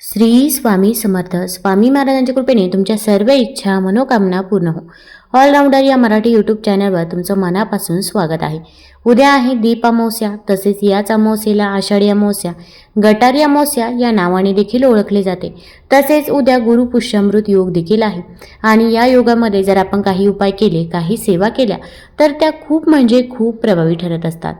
श्री स्वामी समर्थ. स्वामी महाराजांच्या कृपेने तुमच्या सर्व इच्छा मनोकामना पूर्ण हो. ऑलराऊंडर या मराठी यूट्यूब चॅनलवर तुमचं मनापासून स्वागत आहे. उद्या आहे दीप अमावस्या तसेच याच अमावस्येला आषाढी अमावस्या. गटारी अमावस्या या नावाने देखील ओळखले जाते. तसेच उद्या गुरुपुष्यामृत योग देखील आहे. आणि या योगामध्ये जर आपण काही उपाय केले काही सेवा केल्या तर त्या खूप म्हणजे खूप प्रभावी ठरत असतात.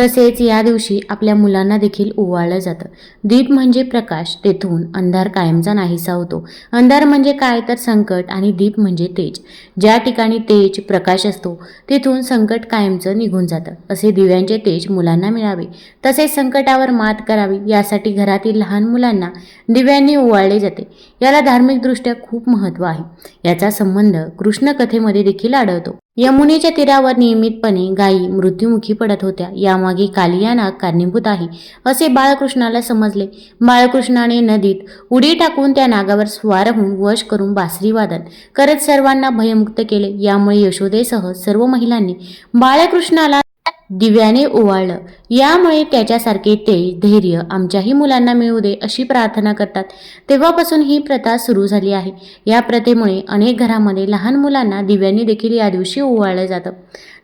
तसेच या दिवशी आपल्या मुलांना देखील ओवाळलं जातं. दीप म्हणजे प्रकाश तेथून अंधार कायमचा नाहीसा होतो. अंधार म्हणजे काय तर संकट आणि दीप म्हणजे तेज. ज्या ठिकाणी तेज प्रकाश असतो तेथून संकट कायमचं निघून जातं. असे दिव्यांचे तेज मुलांना मिळावे. तसेच संकटावर मात करावी यासाठी घरातील लहान मुलांना दिव्यांनी ओवाळले जाते. याला धार्मिकदृष्ट्या खूप महत्त्व आहे. याचा संबंध कृष्ण कथेमध्ये देखील आढळतो. यमुनेच्या तीरावर नियमितपणे गायी मृत्युमुखी पडत होत्या. यामागे कालिया नाग कारणीभूत आहे असे बाळकृष्णाला समजले. बाळकृष्णाने नदीत उडी टाकून त्या नागावर स्वार होऊन वश करून बासरी वादन करत सर्वांना भयमुक्त केले. यामुळे यशोदेसह सर्व महिलांनी बाळकृष्णाला दिव्याने ओवाळलं. यामुळे त्याच्यासारखे तेज धैर्य आमच्याही मुलांना मिळू दे अशी प्रार्थना करतात. तेव्हापासून ही प्रथा सुरू झाली आहे. या प्रथेमुळे अनेक घरामध्ये लहान मुलांना दिव्यांनी देखील या दिवशी ओवाळलं जातं.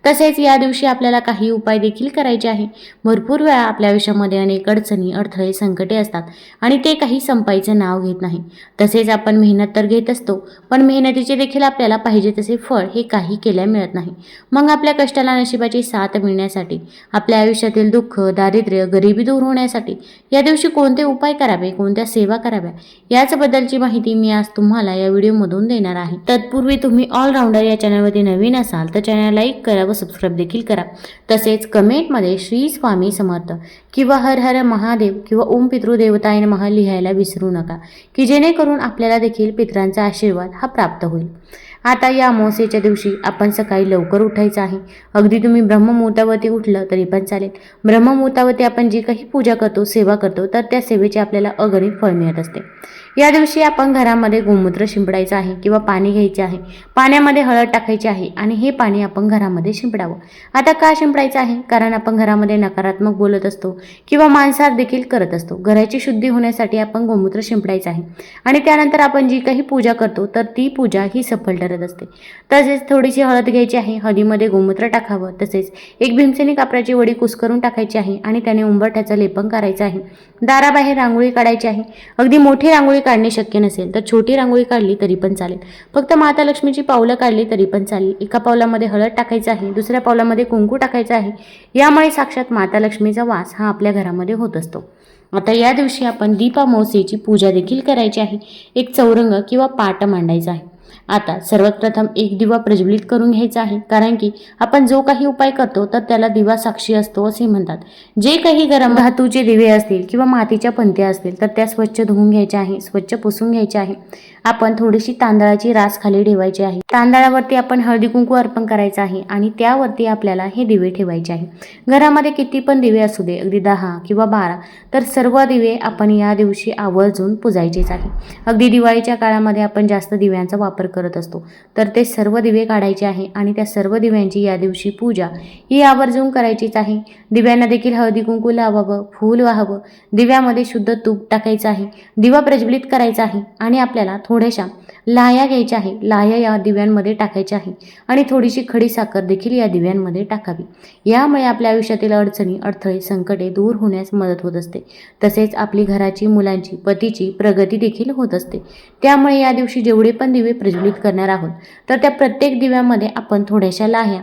तसेच या दिवशी आपल्याला काही उपाय देखील करायचे आहे. भरपूर वेळा आपल्या आयुष्यामध्ये अनेक अडचणी अडथळे संकटे असतात आणि ते काही संपायचं नाव घेत नाही. तसेच आपण मेहनत तर घेत असतो पण मेहनतीचे देखील आपल्याला पाहिजे तसे फळ हे काही केल्या मिळत नाही. मग आपल्या कष्टाला नशिबाची साथ मिळण्यासाठी आपल्या आयुष्यातील दुःख दारिद्र्य गरिबी दूर होण्यासाठी या दिवशी कोणते उपाय करावे कोणत्या सेवा कराव्या याचबद्दलची माहिती मी आज तुम्हाला या व्हिडिओमधून देणार आहे. तत्पूर्वी तुम्ही ऑलराऊंडर या चॅनलवरती नवीन असाल तर चॅनल लाईक करा व सबस्क्राईब देखील करा. तसेच कमेंटमध्ये श्री स्वामी समर्थ किंवा हर हर महादेव किंवा ओम पितृदेवतायन महा लिहायला विसरू नका की जेणेकरून आपल्याला देखील पितरांचा आशीर्वाद हा प्राप्त होईल. आता या अमावस्येच्या दिवशी आपण सकाळी लवकर उठायचं आहे. अगदी तुम्ही ब्रह्ममुहूर्तावरती उठलं तरी पण चालेल. ब्रह्ममुहूर्तावरती आपण जी काही पूजा करतो सेवा करतो तर त्या सेवेचे आपल्याला अगणित फळ मिळत असते. या दिवशी आपण घरामध्ये गोमूत्र शिंपडायचं आहे किंवा पाणी घ्यायचे आहे. पाण्यामध्ये हळद टाकायची आहे आणि हे पाणी आपण घरामध्ये शिंपडावं. आता का शिंपडायचं आहे? कारण आपण घरामध्ये नकारात्मक बोलत असतो किंवा मांसाहार देखील करत असतो. घराची शुद्धी होण्यासाठी आपण गोमूत्र शिंपडायचं आहे. आणि त्यानंतर आपण जी काही पूजा करतो तर ती पूजा ही सफल ठरत असते. तसेच थोडीशी हळद घ्यायची आहे हळदीमध्ये गोमूत्र टाकावं. तसेच एक भीमसेनी कापराची वडी कुस्करून टाकायची आहे आणि त्याने उंबरठ्याचं लेपन करायचं आहे. दाराबाहेर रांगोळी काढायची आहे. अगदी मोठी रांगोळी काढणे शक्य नसेल तर छोटी रांगोळी काढली तरी पण चालेल. फक्त माता लक्ष्मीची पावलं काढली तरी पण चालेल. एका पावलामध्ये हळद टाकायचं आहे दुसऱ्या पावलामध्ये कुंकू टाकायचं आहे. यामुळे साक्षात माता लक्ष्मीचा वास हा आपल्या घरामध्ये होत असतो. आता या दिवशी आपण दीपामावस्येची पूजा देखील करायची आहे. एक चौरंग किंवा पाट मांडायचा आहे. आता सर्वात प्रथम एक दिवा प्रज्वलित करून घ्यायचा आहे कारण की आपण जो काही उपाय करतो तर त्याला दिवा साक्षी असतो असे म्हणतात. जे काही गरम धातूचे दिवे असतील किंवा मातीच्या पंत्या असतील तर त्या स्वच्छ धुवून घ्यायच्या आहे स्वच्छ पुसून घ्यायच्या आहे. आपण थोडीशी तांदळाची रास खाली ठेवायची आहे. तांदळावरती आपण हळदी कुंकू अर्पण करायचं आहे आणि त्यावरती आपल्याला हे दिवे ठेवायचे आहे. घरामध्ये किती पण दिवे असू दे अगदी दहा किंवा बारा तर सर्व दिवे आपण या दिवशी आवर्जून पुजायचेच आहे. अगदी दिवाळीच्या काळामध्ये आपण जास्त दिव्यांचा वापर करत असतो तर ते सर्व दिवे काढायचे आहे आणि त्या सर्व दिव्यांची या दिवशी पूजा ही आवर्जून करायचीच आहे. दिव्यांना देखील हळदी कुंकू लावावं फूल वाहावं दिव्यामध्ये शुद्ध तूप टाकायचं आहे दिवा प्रज्वलित करायचा आहे आणि आपल्याला थोड्याशा लाया घ्यायच्या आहे. लाया या दिव्यांमध्ये टाकायच्या आहे. आणि थोडीशी खडी साखर देखील या दिव्यांमध्ये टाकावी. यामुळे आपल्या आयुष्यातील अडचणी अडथळे संकटे दूर होण्यास मदत होत असते. तसेच आपली घराची मुलांची पतीची प्रगती देखील होत असते. त्यामुळे या दिवशी जेवढे पण दिवे प्रज्वलित करणार आहोत तर त्या प्रत्येक दिव्यामध्ये आपण थोड्याशा लाह्या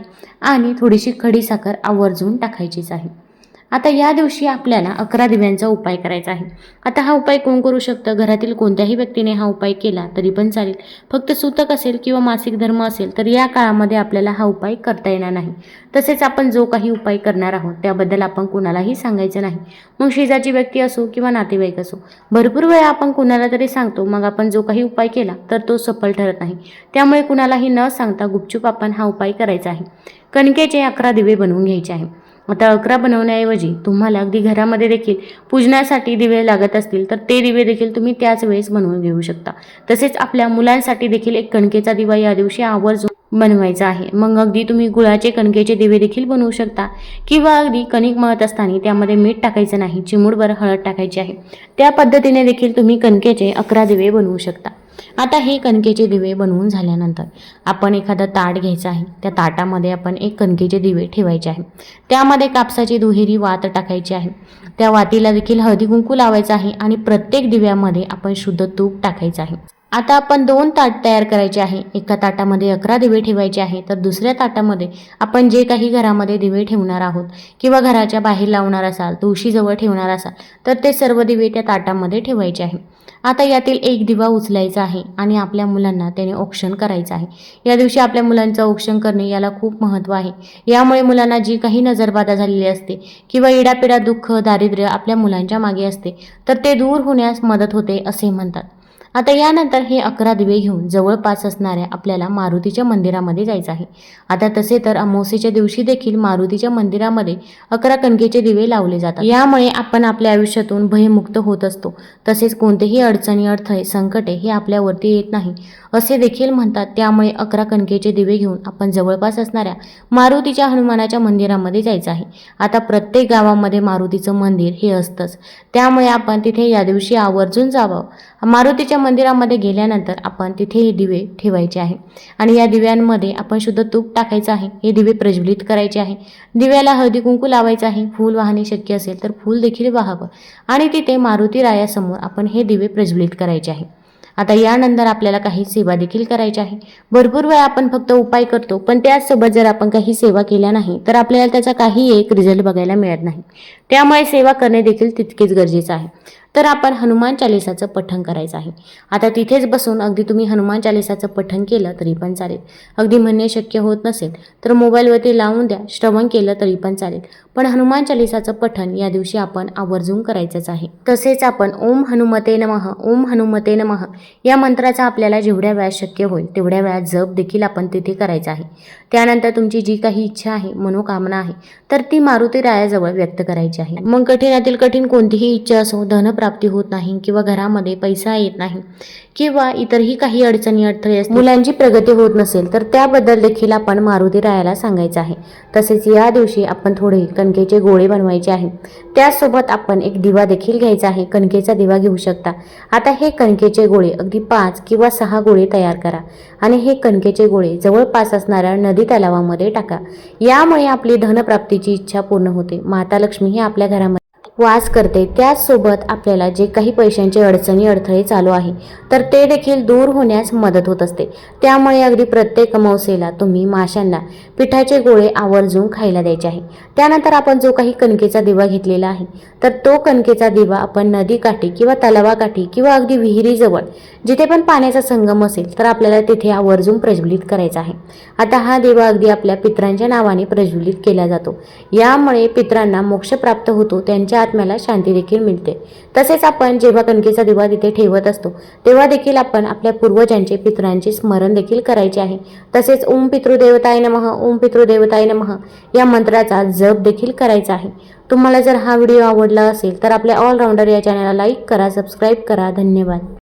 आणि थोडीशी खडी साखर आवर्जून टाकायचीच आहे. आता या दिवशी आपल्याला अकरा दिव्यांचा उपाय करायचा आहे. आता हा उपाय कोण करू शकतं? घरातील कोणत्याही व्यक्तीने हा उपाय केला तरी पण चालेल. फक्त सुतक असेल किंवा मासिक धर्म असेल तर या काळामध्ये आपल्याला हा उपाय करता येणार नाही. तसेच आपण जो काही उपाय करणार आहोत त्याबद्दल आपण कुणालाही सांगायचं नाही. मग शेजारची व्यक्ती असो किंवा नातेवाईक असो भरपूर वेळा आपण कुणाला तरी सांगतो मग आपण जो काही उपाय केला तर तो सफल ठरत नाही. त्यामुळे कुणालाही न सांगता गुपचूप आपण हा उपाय करायचा आहे. कणकेचे अकरा दिवे बनवून घ्यायचे आहे. आता अकरा बनवण्याऐवजी तुम्हाला अगदी घरामध्ये देखील पूजनासाठी दिवे लागत असतील तर ते दिवे देखील तुम्ही त्याच वेळेस बनवून घेऊ शकता. तसेच आपल्या मुलांसाठी देखील एक कणकेचा दिवा या दिवशी आवर्जून बनवायचा आहे. मग अगदी तुम्ही गुळाचे कणकेचे दिवे देखील बनवू शकता किंवा अगदी कणिक मळत असताना त्यामध्ये मीठ टाकायचं नाही चिमूडभर हळद टाकायची आहे. त्या पद्धतीने देखील तुम्ही कणकेचे अकरा दिवे बनवू शकता. आता हे कणकेचे दिवे बनवून झाल्यानंतर आपण एखादा ताट घ्यायचा आहे. त्या ताटामध्ये आपण एक कणकेचे दिवे ठेवायचे आहे. त्यामध्ये कापसाची दुहेरी वात टाकायची आहे. त्या वातीला देखील हळदी कुंकू लावायचं आहे आणि प्रत्येक दिव्यामध्ये आपण शुद्ध तूप टाकायचं आहे. आता आपण दोन ताट तयार करायचे आहे. एका ताटामध्ये अकरा दिवे ठेवायचे आहे तर दुसऱ्या ताटामध्ये आपण जे काही घरामध्ये दिवे ठेवणार आहोत किंवा घराच्या बाहेर लावणार असाल तुळशीजवळ ठेवणार असाल तर ते सर्व दिवे त्या ताटामध्ये ठेवायचे आहे. आता यातील एक दिवा उचलायचा आहे आणि आपल्या मुलांना त्याने औक्षण करायचं आहे. या दिवशी आपल्या मुलांचं औक्षण करणे याला खूप महत्त्व आहे. यामुळे मुलांना जी काही नजरबाधा झालेली असते किंवा इडापिडा दुःख दारिद्र्य आपल्या मुलांच्या मागे असते तर ते दूर होण्यास मदत होते असे म्हणतात. आता यानंतर हे अकरा दिवे घेऊन जवळपास असणाऱ्या आपल्याला मारुतीच्या मंदिरामध्ये जायचं आहे. आता तसे तर अमावस्येच्या दिवशी देखील मारुतीच्या मंदिरामध्ये अकरा कणकेचे दिवे लावले जातात. यामुळे आपण आपल्या आयुष्यातून भयमुक्त होत असतो. तसेच कोणतेही अडचणी अडथळे संकटे हे आपल्यावरती येत नाही असे देखील म्हणतात. त्यामुळे अकरा कणकेचे दिवे घेऊन आपण जवळपास असणाऱ्या मारुतीच्या हनुमानाच्या मंदिरामध्ये जायचं आहे. आता प्रत्येक गावामध्ये मारुतीचं मंदिर हे असतंच. त्यामुळे आपण तिथे या दिवशी आवर्जून जावं. मारुतीच्या मंदिरामध्ये गेल्यानंतर आपण तिथे हे दिवे ठेवायचे आहे. आणि या दिव्यांमध्ये आपण शुद्ध तूप टाकायचं आहे. हे दिवे प्रज्वलित करायचे आहे. दिव्याला हळदी कुंकू लावायचं आहे. फूल वाहणे शक्य असेल तर फूल देखील वाहावं. आणि तिथे मारुती रायासमोर आपण हे दिवे प्रज्वलित करायचे आहे. आता यानंतर आपल्याला काही सेवा देखील करायची आहे. भरपूर वेळा आपण फक्त उपाय करतो पण त्याचसोबत जर आपण काही सेवा केल्या नाही तर आपल्याला त्याचा काही एक रिझल्ट बघायला मिळत नाही. त्यामुळे सेवा करणे देखील तितकेच गरजेचं आहे. तर आपण हनुमान चालिसाचं पठण करायचं आहे. आता तिथेच बसून अगदी तुम्ही हनुमान चालिसाचं पठण केलं तरी पण चालेल. अगदी म्हणणे शक्य होत नसेल तर मोबाईलवरती लावून द्या श्रवण केलं तरी पण चालेल. पण हनुमान चालिसाचं पठण या दिवशी आपण आवर्जून करायचंच आहे. तसेच आपण ओम हनुमते नमः ओम हनुमते नमः या मंत्राचा आपल्याला जेवढ्या वेळात शक्य होईल तेवढ्या वेळात जप देखील आपण तिथे करायचा आहे. त्यानंतर तुमची जी काही इच्छा आहे मनोकामना आहे तर ती मारुती रायाजवळ व्यक्त करायची आहे. मग कठीणातील कठीण कोणतीही इच्छा असो धनप्राप्ती होत नाही किंवा घरामध्ये पैसा येत नाही किंवा इतरही काही अडचणी अडथळे असतील. मुलांची प्रगती होत नसेल तर त्याबद्दल देखील आपण मारुती रायाला सांगायचं आहे. तसेच या दिवशी आपण थोडे कणकेचे गोळे बनवायचे आहे. त्यासोबत आपण एक दिवा देखील घ्यायचा आहे. कणकेचा दिवा घेऊ शकता. आता हे कणकेचे गोळे अगदी पाच किंवा सहा गोळे तयार करा आणि हे कणकेचे गोळे जवळपास असणाऱ्या नदी तलावामध्ये टाका. यामुळे आपली धनप्राप्तीची इच्छा पूर्ण होते. माता लक्ष्मी ही आपल्या घरामध्ये वास करते. त्याचसोबत आपल्याला जे काही पैशांचे अडचणी अडथळे चालू आहे तर ते देखील दूर होण्यास मदत होत असते. त्यामुळे अगदी प्रत्येक अमावस्येला तुम्ही माशांना पिठाचे गोळे आवर्जून खायला द्यायचे आहे. त्यानंतर आपण जो काही कणकेचा दिवा घेतलेला आहे तर तो कणकेचा दिवा आपण नदीकाठी किंवा तलावाकाठी किंवा अगदी विहिरीजवळ जिथे पण पाण्याचा संगम असेल तर आपल्याला तिथे आवर्जून प्रज्वलित करायचा आहे. आता हा दिवा अगदी आपल्या पित्रांच्या नावाने प्रज्वलित केला जातो. यामुळे पित्रांना मोक्ष प्राप्त होतो त्यांच्या आत्म्याला शांती देखील मिळते. तसेच आपण जेव्हा कणकेचा दिवा तिथे ठेवत असतो तेव्हा देखील आपण आपल्या पूर्वजांचे पितरांचे स्मरण देखील करायचे आहे. तसेच ओम पितृदेवताय नमः ओम पितृदेवताय नमः या मंत्राचा जप देखील करायचा आहे. तुम्हाला जर हा व्हिडिओ आवडला असेल तर आपल्या ऑलराऊंडर या चॅनलला लाईक करा सबस्क्राईब करा. धन्यवाद.